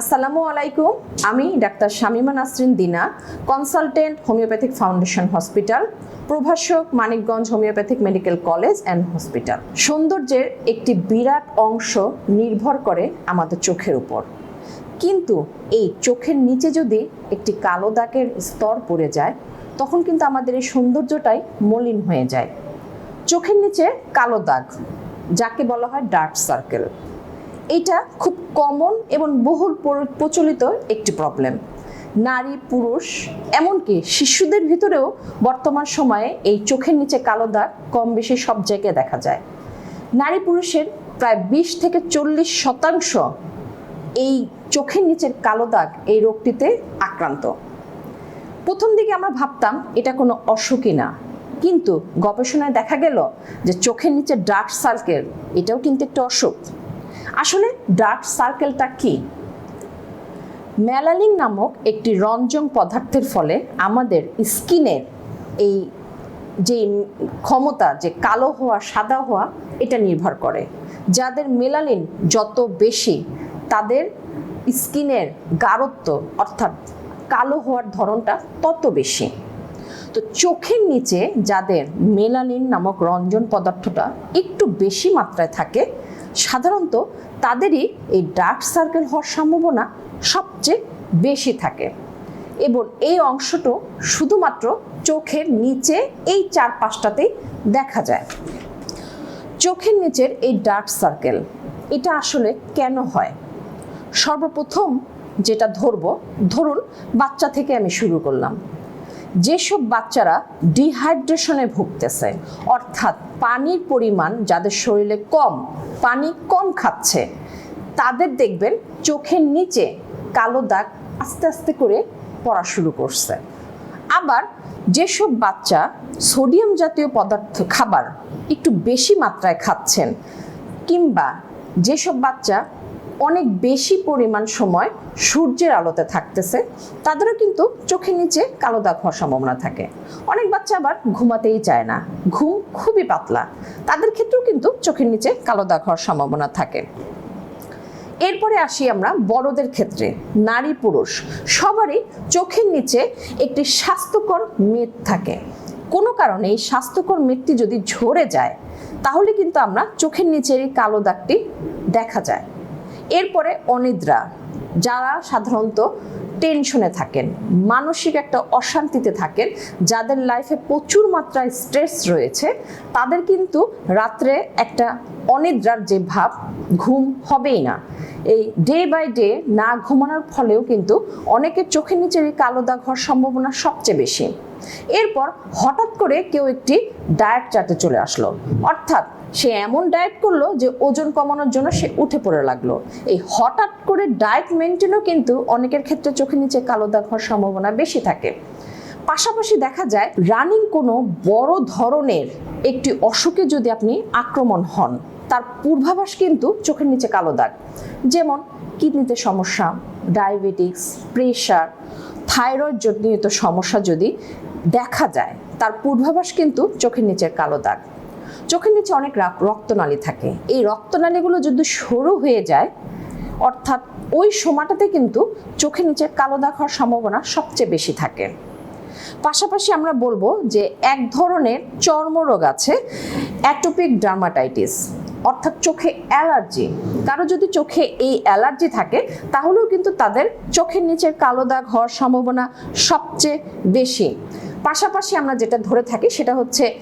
আসসালামু আলাইকুম। আমি doctor Shamima Nasrin Dina, consultant homeopathic foundation hospital, প্রভাষক Manikganj homeopathic medical college and hospital. সৌন্দর্যের একটি বিরাট অংশ নির্ভর করে আমাদের চোখের উপর। কিন্তু এই চোখের নিচে যদি একটি কালো দাগের স্তর পড়ে যায়, তখন কিন্তু আমাদের এই সৌন্দর্যটাই মলিন হয়ে যায়। চোখের নিচে কালো দাগ, যাকে বলা হয় ডার্ক সার্কেল। এটা খুব কমন এবং বহুল প্র- প্রচলিত একটি প্রবলেম নারী, পুরুষ, এমনকি শিশুদের ভিতরেও বর্তমান সময়ে এই চোখের নিচে কালো দাগ কম বেশি সব জায়গায় দেখা যায়। নারী, পুরুষের প্রায় বিশ থেকে চল্লিশ শতাংশ এই চোখের নিচের কালো দাগ এই রোগটিতে আক্রান্ত। প্রথম দিকে আমরা ভাবতাম এটা কোনো অসুখই না। কিন্তু গবেষণায় দেখা গেল যে চোখের নিচে ডার্ক সার্কেল এটাও কিন্তু একটা অসুখ। আসলে ডার্ক সার্কেলটা কি? ম্যালানিন নামক একটি রঞ্জন পদার্থের ফলে আমাদের স্কিনের এই যে ক্ষমতা, যে কালো হওয়া, সাদা হওয়া, এটা নির্ভর করে। যাদের মেলানিন যত বেশি, তাদের স্কিনের গাঢ়ত্ব অর্থাৎ কালো হওয়ার ধরনটা তত বেশি। তো চোখের নিচে যাদের মেলানিন নামক রঞ্জন পদার্থটা একটু বেশি মাত্রায় থাকে, সাধারণত তাদেরই এই ডার্ক সার্কেল হওয়ার সম্ভাবনা সবচেয়ে বেশি থাকে। এবং এই অংশটা শুধুমাত্র চোখের নিচে এই চার পাঁচটাতেই দেখা যায়। চোখের নিচের এই ডার্ক সার্কেল এটা আসলে কেন হয়? সর্বপ্রথম যেটা ধরবো, ধরুন বাচ্চা থেকে আমি শুরু করলাম। যেসব বাচ্চারা ডিহাইড্রেশনে ভুগতেছে, অর্থাৎ পানির পরিমাণ যাদের শরীরে কম, পানি কম খাচ্ছে, তাদের দেখবেন চোখের নিচে কালো দাগ আস্তে আস্তে করে পড়া শুরু করছে। আবার যেসব বাচ্চা সোডিয়াম জাতীয় পদার্থ খাবার একটু বেশি মাত্রায় খাচ্ছেন, কিংবা যেসব বাচ্চা অনেক বেশি পরিমাণ সময় সূর্যের আলোতে থাকতেছে, তাদেরও কিন্তু চোখের নিচে কালো দাগ হওয়ার সম্ভাবনা থাকে। অনেক বাচ্চা আবার ঘুমাতেই চায় না, ঘুম খুবই পাতলা। তাদের ক্ষেত্রেও কিন্তু চোখের নিচে কালো দাগ হওয়ার সম্ভাবনা থাকে। এরপরে আসি আমরা বড়দের ক্ষেত্রে, নারী পুরুষ। সবারই চোখের নিচে একটি স্বাস্থ্যকর মেদ থাকে। কোনো কারণে এই স্বাস্থ্যকর মেদটি যদি ঝরে যায়, তাহলে কিন্তু আমরা চোখের নিচের এই কালো দাগটি দেখা যায়। এরপরে অনিদ্রা, যারা সাধারণত টেনশনে থাকেন, মানসিক একটা অশান্তিতে থাকেন, যাদের লাইফে প্রচুর মাত্রায় স্ট্রেস রয়েছে, তাদের কিন্তু রাত্রে একটা অনিদ্রার যে ভাব ঘুম হবেই না। এই ডে বাই ডে না ঘুমানোর ফলেও কিন্তু অনেকের চোখের নিচের কালো দাগ হওয়ার সম্ভাবনা সবচেয়ে বেশি। এরপর হঠাৎ করে কেউ একটি ডায়েট চার্টে চলে আসলো। অর্থাৎ সে এমন ডায়েট করল যে ওজন কমানোর জন্য সে উঠে পড়ে লাগল। এই হঠাৎ করে ডায়েট মেনটেনও কিন্তু অনেকের ক্ষেত্রে চোখের নিচে কালো দাগ হওয়ার সম্ভাবনা বেশি থাকে। পাশাপাশি দেখা যায় রানিং কোনো বড় ধরনের একটি অসুখে যদি আপনি আক্রমণ হন, তার পূর্বাভাস কিন্তু চোখের নিচে কালো দাগ। যেমন কিডনিতে সমস্যা ডায়াবেটিক্স প্রেশার থাইরয়েড জনিত সমস্যা যদি দেখা যায়, তার পূর্বাভাস কিন্তু চোখের নিচের কালো দাগ। চোখের নিচে অনেক রাক- রক্তনালী থাকে। এই রক্তনালীগুলো যদি সরু হয়ে যায়, অর্থাৎ ওই সময়টাতে কিন্তু চোখের নিচে কালো দাগ হওয়ার সম্ভাবনা সবচেয়ে বেশি থাকে। পাশাপাশি আমরা বলব যে এক ধরনের চর্মরোগ আছে, অ্যাটোপিক ডার্মাটাইটিস, অর্থাৎ চোখে অ্যালার্জি। কারও যদি চোখে এই অ্যালার্জি থাকে, তাহলেও কিন্তু তাদের চোখের নিচের কালো দাগ হওয়ার সম্ভাবনা সবচেয়ে বেশি। পাশাপাশি আমরা যেটা ধরে থাকি, সেটা হচ্ছে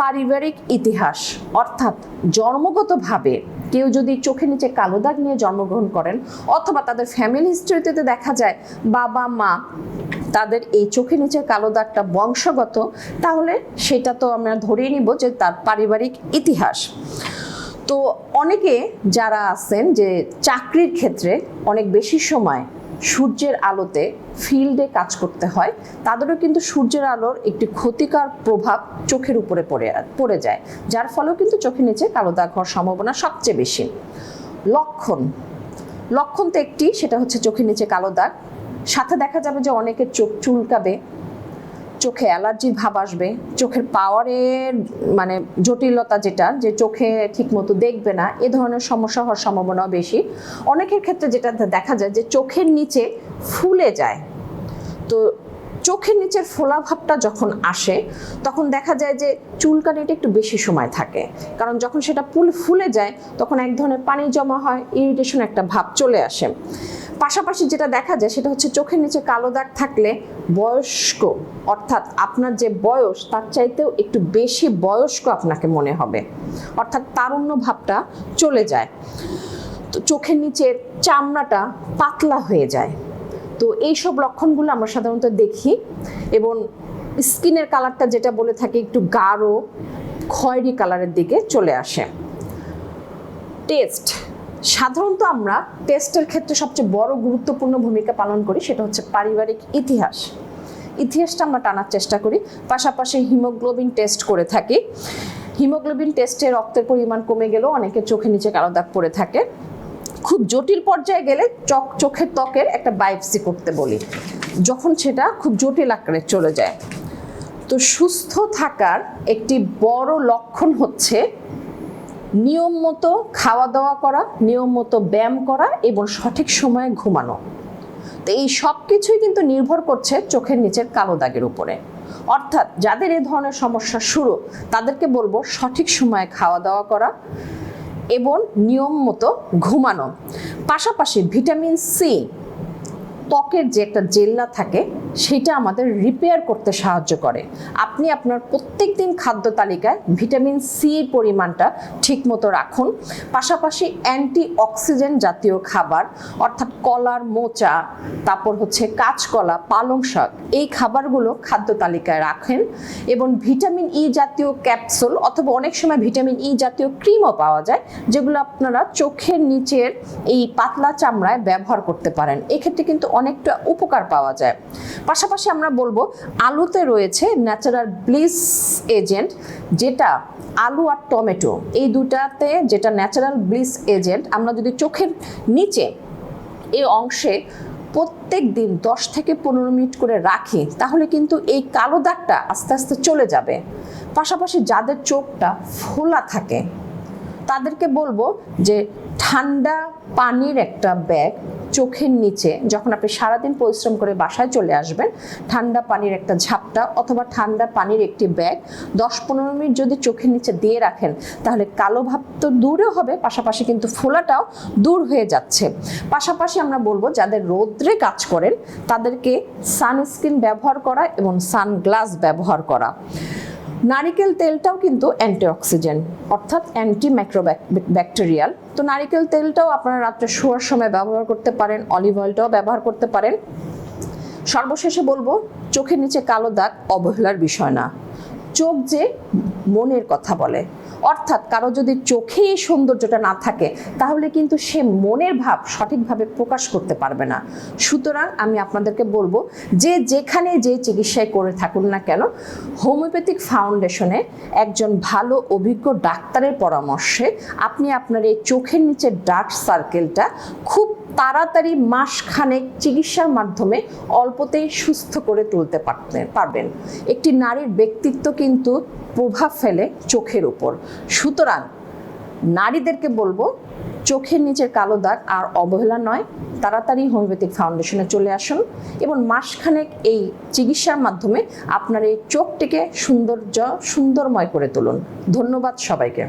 পারিবারিক ইতিহাস, অর্থাৎ জন্মগতভাবে কেউ যদি চোখের নিচে কালো দাগ নিয়ে জন্মগ্রহণ করেন, অথবা তাদের ফ্যামিলি হিস্ট্রিতে দেখা যায় বাবা, মা তাদের এই চোখের নিচের কালো দাগটা বংশগত, তাহলে সেটা তো আমরা ধরেই নিব যে তার পারিবারিক ইতিহাস। তো অনেকে যারা আছেন যে চাকরির ক্ষেত্রে অনেক বেশি সময় সূর্যের আলোতে ফিল্ডে কাজ করতে হয়। তাদেরও কিন্তু সূর্যের আলোর একটি ক্ষতিকর প্রভাব চোখের উপরে পড়ে পড়ে যায়। যার ফলেও কিন্তু চোখের নিচে কালো দাগ হওয়ার সম্ভাবনা সবচেয়ে বেশি। লক্ষণ। লক্ষণ তো একটি, সেটা হচ্ছে চোখের নিচে কালো দাগ। সাথে দেখা যাবে যে অনেকের চোখ চুলকাবে চোখে অ্যালার্জির ভাব আসবে, চোখের পাওয়ারের মানে জটিলতা যেটা, যে চোখে ঠিকমতো দেখবে না, এ ধরনের সমস্যা হওয়ার সম্ভাবনাও বেশি। অনেকের ক্ষেত্রে যেটা দেখা যায় যে চোখের নিচে ফুলে যায়। তো চোখের নিচের ফোলা ভাবটা যখন আসে, তখন দেখা যায় যে চুলকানিটা একটু বেশি সময় থাকে। কারণ যখন সেটা ফুল, ফুলে যায়, তখন এক ধরনের পানি জমা হয় ইরিটেশন একটা ভাব চলে আসে। পাশাপাশি যেটা দেখা যায় সেটা হচ্ছে চোখের নিচে কালো দাগ থাকলে বয়স্ক, অর্থাৎ আপনার যে বয়স, তার চাইতেও একটু বেশি বয়স্ক আপনাকে মনে হবে। অর্থাৎ তারুণ্য ভাবটা চলে যায়। তো চোখের নিচের চামড়াটা পাতলা হয়ে যায়। তো এইসব লক্ষণগুলো আমরা সাধারণত দেখি এবং স্কিনের কালারটা যেটা বলে থাকি একটু গাঢ়, খয়েরি কালারের দিকে চলে আসে। টেস্ট সাধারণত আমরা টেস্টের ক্ষেত্রে সবচেয়ে বড় গুরুত্বপূর্ণ ভূমিকা পালন করি সেটা হচ্ছে পারিবারিক ইতিহাস। ইতিহাসটা আমরা টানার চেষ্টা করি, পাশাপাশি হিমোগ্লোবিন টেস্ট করে থাকি। হিমোগ্লোবিন টেস্টে রক্তের পরিমাণ কমে গেলেও অনেকে চোখে নিচে কালো দাগ পড়ে থাকে। খুব জটিল পর্যায়ে গেলে চোখ চোখের ত্বকের একটা বায়োপসি করতে বলি, যখন সেটা খুব জটিল আকারে চলে যায়। তো সুস্থ থাকার একটি বড় লক্ষণ হচ্ছে নিয়ম মতো খাওয়া দাওয়া করা, নিয়ম মতো ব্যায়াম করা এবং সঠিক সময়ে ঘুমানো। তো এই সব কিছুই কিন্তু নির্ভর করছে চোখের নিচের কালো দাগের উপরে। অর্থাৎ যাদের এ ধরনের সমস্যা শুরু, তাদেরকে বলব সঠিক সময়ে খাওয়া দাওয়া করা এবং নিয়ম মতো ঘুমানো। পাশাপাশি ভিটামিন সি ত্বকের যে একটা জেল্লা থাকে, সেটা আমাদের রিপেয়ার করতে সাহায্য করে। আপনি আপনার প্রত্যেক দিন খাদ্য তালিকায় ভিটামিন সি পরিমাণটা ঠিকমতো রাখুন। পাশাপাশি অ্যান্টি অক্সিজেন জাতীয় খাবার, অর্থাৎ কলার মোচা, তারপর হচ্ছে কাঁচকলা, পালং শাক, এই খাবারগুলো খাদ্য তালিকায় রাখেন এবং ভিটামিন ই জাতীয় ক্যাপসুল অথবা অনেক সময় ভিটামিন ই জাতীয় ক্রিমও পাওয়া যায়, যেগুলো আপনারা চোখের নিচের এই পাতলা চামড়ায় ব্যবহার করতে পারেন। এক্ষেত্রে কিন্তু অনেকটা উপকার পাওয়া যায়। পাশাপাশি আমরা বলব, আলুতে রয়েছে ন্যাচারাল ব্লিস এজেন্ট যেটা আলু আর টমেটো। এই দুটাতে যেটা ন্যাচারাল ব্লিস এজেন্ট আমরা যদি চোখের নিচে এই অংশে প্রত্যেক দিন দশ থেকে পনেরো মিনিট করে রাখি, তাহলে কিন্তু এই কালো দাগটা আস্তে আস্তে চলে যাবে। পাশাপাশি যাদের চোখটা ফোলা থাকে তাদেরকে বলব যে ঠান্ডা পানির একটা ব্যাগ চোখের নিচে যখন আপনি সারাদিন পরিশ্রম করে বাসায় চলে আসবেন, ঠান্ডা পানির একটা ঝাপটা অথবা ঠান্ডা পানির একটি ব্যাগ দশ পনেরো মিনিট যদি চোখের নিচে দিয়ে রাখেন, তাহলে কালো ভাব তো দূরে হবে, পাশাপাশি কিন্তু ফোলাটাও দূর হয়ে যাচ্ছে। পাশাপাশি আমরা বলব, যাদের রৌদ্রে কাজ করেন, তাদেরকে সানস্ক্রিন ব্যবহার করা এবং সানগ্লাস ব্যবহার করা। নারিকেল তেলটাও কিন্তু অ্যান্টিঅক্সিডেন্ট, অর্থাৎ অ্যান্টি ব্যাকটেরিয়াল তো নারিকেল তেলটাও আপনারা রাত্রে শোয়ার সময় ব্যবহার করতে পারেন, অলিভ অয়েলটাও ব্যবহার করতে পারেন। সর্বশেষে বলব, চোখের নিচে কালো দাগ অবহেলার বিষয় না। চোখ যে মনের কথা বলে অর্থাৎ কারও যদি চোখে এই সৌন্দর্যটা না থাকে, তাহলে কিন্তু সে মনের ভাব সঠিকভাবে প্রকাশ করতে পারবে না। সুতরাং আমি আপনাদেরকে বলব, যে যেখানে যে চিকিৎসায় করে থাকুন না কেন, হোমিওপ্যাথিক ফাউন্ডেশনে একজন ভালো, অভিজ্ঞ ডাক্তারের পরামর্শে আপনি আপনার এই চোখের নিচে ডার্ক সার্কেলটা খুব তাড়াতাড়ি মাসখানেক চিকিৎসার মাধ্যমে অল্পতেই সুস্থ করে তুলতে পারবেন। একটি নারীর ব্যক্তিত্ব কিন্তু প্রভাব ফেলে চোখের উপর। সুতরাং নারীদেরকে বলব, চোখের নিচের কালো দাগ আর অবহেলা নয়, তাড়াতাড়ি হোমিওপ্যাথিক ফাউন্ডেশনে চলে আসুন এবং মাসখানেক এই চিকিৎসার মাধ্যমে আপনার এই চোখটিকে সৌন্দর্য সুন্দরময় করে তুলুন। ধন্যবাদ সবাইকে।